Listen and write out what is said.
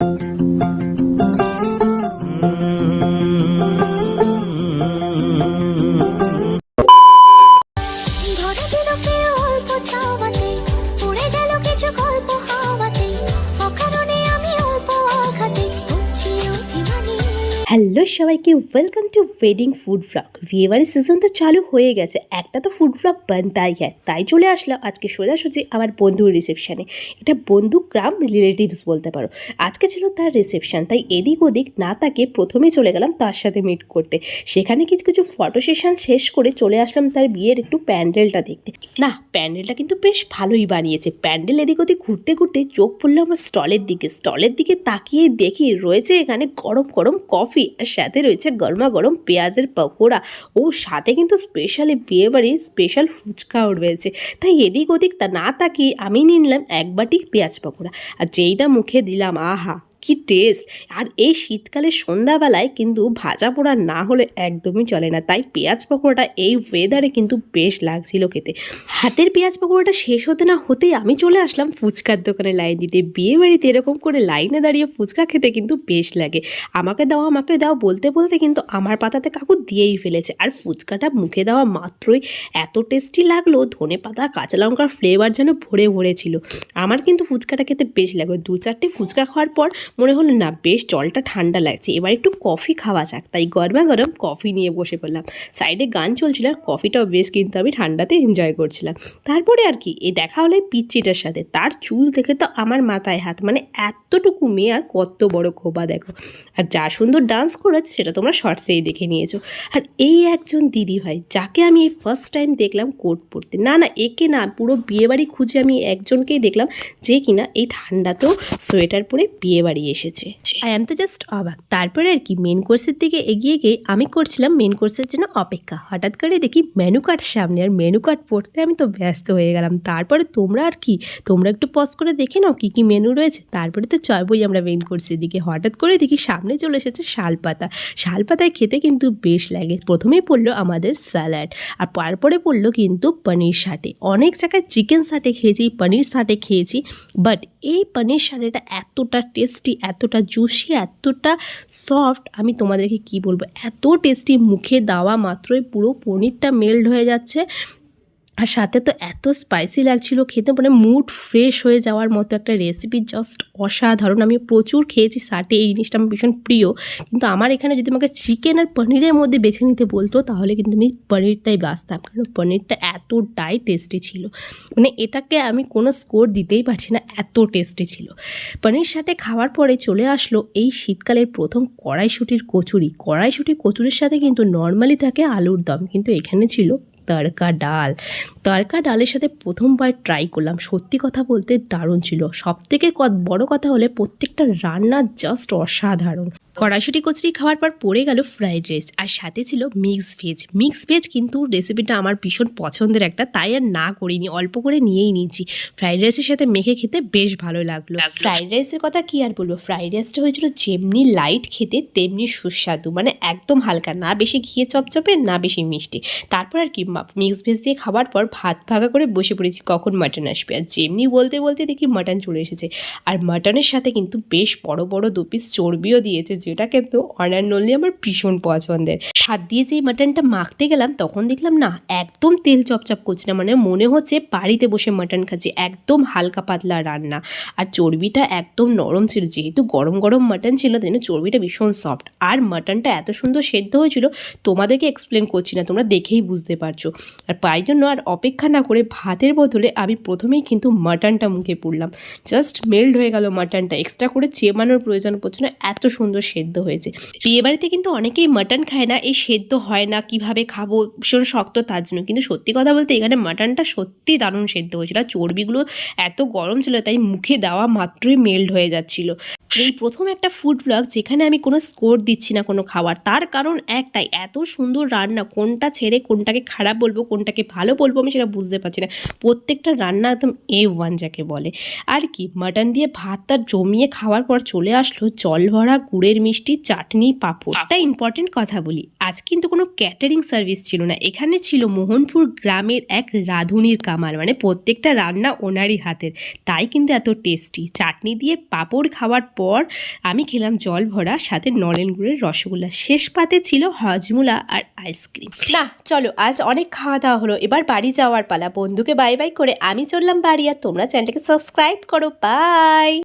thank you hello সবাইকে welcome to wedding food blog বিয়েবাড়ির season তো চালু হয়ে গেছে, একটা তো ফুড ব্লগ বানতাই হ্যাঁ তাই চলে আসলাম আজকে সোজাসুজি আমার বন্ধুর রিসেপশানে এটা বন্ধু গ্রাম রিলেটিভস বলতে পারো। আজকে ছিল তার রিসেপশন তাই এদিক ওদিক না তাকে প্রথমে চলে গেলাম তার সাথে মিট করতে। সেখানে কিছু কিছু ফটো সেশন শেষ করে চলে আসলাম তার বিয়ের একটু প্যান্ডেলটা দেখতে। না, প্যান্ডেলটা কিন্তু বেশ ভালোই বানিয়েছে। প্যান্ডেল এদিক ওদিক ঘুরতে ঘুরতে চোখ পড়ল আমার স্টলের দিকে। স্টলের দিকে তাকিয়ে দেখি রয়েছে এখানে গরম গরম কফি আর সাথে রয়েছে গরমা গরম পেঁয়াজের পকোড়া ও সাথে কিন্তু স্পেশালি বিয়েবাড়ির স্পেশাল ফুচকাও রয়েছে। তাই এদিক ওদিক তা না তাকিয়ে আমি নিলাম এক বাটি পেঁয়াজ পকোড়া। আর যেইটা মুখে দিলাম, আহা! কি টেস্ট আর এই শীতকালে সন্ধ্যাবেলায় কিন্তু ভাজা পোড়া না হলে একদমই চলে না। তাই পেঁয়াজ পকোড়াটা এই ওয়েদারে কিন্তু বেশ লাগছিল খেতে। হাতের পেঁয়াজ পকোড়াটা শেষ হতে না হতেই আমি চলে আসলাম ফুচকার দোকানে লাইন দিতে। বিয়ে বাড়িতে এরকম করে লাইনে দাঁড়িয়ে ফুচকা খেতে কিন্তু বেশ লাগে। আমাকে দাও আমাকে দাও বলতে বলতে কিন্তু আমার পাতাতে কাকু দিয়েই ফেলেছে। আর ফুচকাটা মুখে দেওয়া মাত্রই এত টেস্টি লাগল, ধনে পাতা, কাঁচা লঙ্কার ফ্লেভার যেন ভরে ভরে ছিল। আমার কিন্তু ফুচকাটা খেতে বেশ লাগে। দু চারটে ফুচকা খাওয়ার পর মনে হলো না, বেশ জলটা ঠান্ডা লাগছে। এবার একটু কফি খাওয়া যাক। তাই গরমা গরম কফি নিয়ে বসে পড়লাম। সাইডে গান চলছিল আর কফিটাও বেশ কিন্তু আমি ঠান্ডাতে এনজয় করছিলাম। তারপরে আর কি, এই দেখা হলো পিচ্চিটার সাথে। তার চুল থেকে তো আমার মাথায় হাত। মানে এতটুকু মেয়ে আর কত বড় খোপা দেখো। আর যা সুন্দর ডান্স করেছে, সেটা তোমরা শর্টসেই দেখে নিয়েছো। আর এই একজন দিদি ভাই, যাকে আমি এই ফার্স্ট টাইম দেখলাম কোট পরতে না না, একে না, পুরো বিয়েবাড়ি খুঁজে আমি একজনকেই দেখলাম, যে কিনা এই ঠান্ডাতেও সোয়েটার পরে বিয়েবাড়ি এসেছে। আই এম তো জাস্ট অবাক। তারপরে আর কি মেন কোর্সের দিকে এগিয়ে গিয়ে আমি করছিলাম মেন কোর্সের জন্য অপেক্ষা। হঠাৎ করে দেখি মেনু কার্ড সামনে, আর মেনু কার্ড পড়তে আমি তো ব্যস্ত হয়ে গেলাম। তারপরে তোমরা আর কি, তোমরা একটু পজ করে দেখে নাও কী কী মেনু রয়েছে। তারপরে তো চলবই আমরা মেন কোর্সের দিকে। হঠাৎ করে দেখি সামনে চলে এসেছে শালপাতা। শালপাতায় খেতে কিন্তু বেশ লাগে। প্রথমেই পড়ল আমাদের স্যালাড আর তারপরে পড়ল কিন্তু পনির সাটে। অনেক জায়গায় চিকেন সাটে খেয়েছি, পনির সাটে খেয়েছি বাট এই পনির সাটেটা এতটা টেস্টি এতটা জুসি এতটা সফট আমি তোমাদেরকে কি বলব? এত টেস্টি মুখে দেওয়া মাত্রই পুরো পনিরটা মেল্ড হয়ে যাচ্ছে। আর সাথে তো এত স্পাইসি লাগছিল খেতে মানে মুড ফ্রেশ হয়ে যাওয়ার মতো একটা রেসিপি জাস্ট অসাধারণ। আমি প্রচুর খেয়েছি সাটে এই জিনিসটা আমার ভীষণ প্রিয়। কিন্তু আমার এখানে যদি আমাকে চিকেন আর পনিরের মধ্যে বেছে নিতে বলতো, তাহলে কিন্তু আমি পনিরটাই বাঁচতাম, কারণ পনিরটা এতটাই টেস্টি ছিল। মানে এটাকে আমি কোনো স্কোর দিতেই পারছি না, এত টেস্টি ছিল। পনির সাথে খাওয়ার পরে চলে আসলো এই শীতকালের প্রথম কড়াইশুটির কচুরি। কড়াইশুটির কচুরির সাথে কিন্তু নর্মালি থাকে আলুর দম, কিন্তু এখানে ছিল তড়কা ডাল। তড়কা ডালের সাথে প্রথমবার ট্রাই করলাম। সত্যি কথা বলতে দারুণ ছিল। সব থেকে বড় কথা হলে প্রত্যেকটা রান্না জাস্ট অসাধারণ। কড়াইশুটি কচুরি খাওয়ার পর পড়ে গেল ফ্রাইড রাইস আর সাথে ছিল মিক্স ভেজ মিক্স ভেজ কিন্তু রেসিপিটা আমার ভীষণ পছন্দের একটা তাই আর না করিনি অল্প করে নিয়েই নিয়েছি। ফ্রাইড রাইসের সাথে মেখে খেতে বেশ ভালো লাগল। ফ্রাইড রাইসের কথা কি আর বলব? ফ্রাইড রাইসটা হয়েছিল যেমনি লাইট খেতে তেমনি সুস্বাদু মানে একদম হালকা না বেশি ঘিয়ে চপচপে না বেশি মিষ্টি। তারপর আর কি মিক্স ভেজ দিয়ে খাওয়ার পর ভাত ভাগা করে বসে পড়েছি কখন মাটন আসবে? আর যেমনি বলতে বলতে দেখি মাটন চলে এসেছে। আর মাটনের সাথে কিন্তু বেশ বড় বড় দু পিস চর্বিও দিয়েছে যেটা কিন্তু অনার্নলি আমার ভীষণ পছন্দের। হাত দিয়ে যেই মাটনটা মাখতে গেলাম, তখন দেখলাম না, একদম তেল চপচপ করছে না। মানে মনে হচ্ছে বাড়িতে বসে মাটন খাচ্ছি, একদম হালকা পাতলা রান্না। আর চর্বিটা একদম নরম ছিল, যেহেতু গরম গরম মাটন ছিল, তাই চর্বিটা ভীষণ সফট আর মাটনটা এত সুন্দর সেদ্ধ হয়েছিল, তোমাদেরকে এক্সপ্লেন করছি না, তোমরা দেখেই বুঝতে পারছ। আর তাই জন্য আর অপেক্ষা না করে ভাতের বদলে আমি প্রথমেই কিন্তু মাটনটা মুখে পড়লাম। জাস্ট মেল্ট হয়ে গেল মাটনটা এক্সট্রা করে চেমানোর প্রয়োজন পড়ছে না, এত সুন্দর সেদ্ধ হয়েছে। বিয়েবাড়িতে কিন্তু অনেকেই মাটন খায় না, এই সেদ্ধ হয় না, কীভাবে খাব, ভীষণ শক্ত তার জন্য। কিন্তু সত্যি কথা বলতে এখানে মাটনটা সত্যি দারুণ সেদ্ধ হয়েছিল। আর চর্বিগুলো এত গরম ছিল, তাই মুখে দেওয়া মাত্রই মেল্ট হয়ে যাচ্ছিল। এই প্রথম একটা ফুড ব্লগ যেখানে আমি কোনো স্কোর দিচ্ছি না কোনো খাবার, তার কারণ একটাই, এত সুন্দর রান্না, কোনটা ছেড়ে কোনটাকে খারাপ বলব, কোনটাকে ভালো বলব আমি সেটা বুঝতে পারছি না। প্রত্যেকটা রান্না একদম এ ওয়ান যাকে বলে। আর কি মাটন দিয়ে ভাতটা জমিয়ে খাওয়ার পর চলে আসলো জল ভরা গুড়ের মিষ্টি চাটনি পাঁপড়। একটা ইম্পর্টেন্ট কথা বলি আজ কিন্তু কোনো ক্যাটারিং সার্ভিস ছিল না। এখানে ছিল মোহনপুর গ্রামের এক রাঁধুনির কামার মানে প্রত্যেকটা রান্না ওনারই হাতের। তাই কিন্তু এত টেস্টি চাটনি দিয়ে পাঁপড় খাওয়ার পর আমি খেলাম জল ভরা সাথে নলেন গুড়ের রসগোল্লা। শেষ পাতে ছিল হজমুলা আর আইসক্রিম না চলো আজ অনেক খাওয়া দাওয়া হলো। এবার বাড়ি যাওয়ার পালা। বন্ধুকে বাই বাই করে আমি চললাম বাড়ি আর তোমরা চ্যানেলটাকে সাবস্ক্রাইব করো। বাই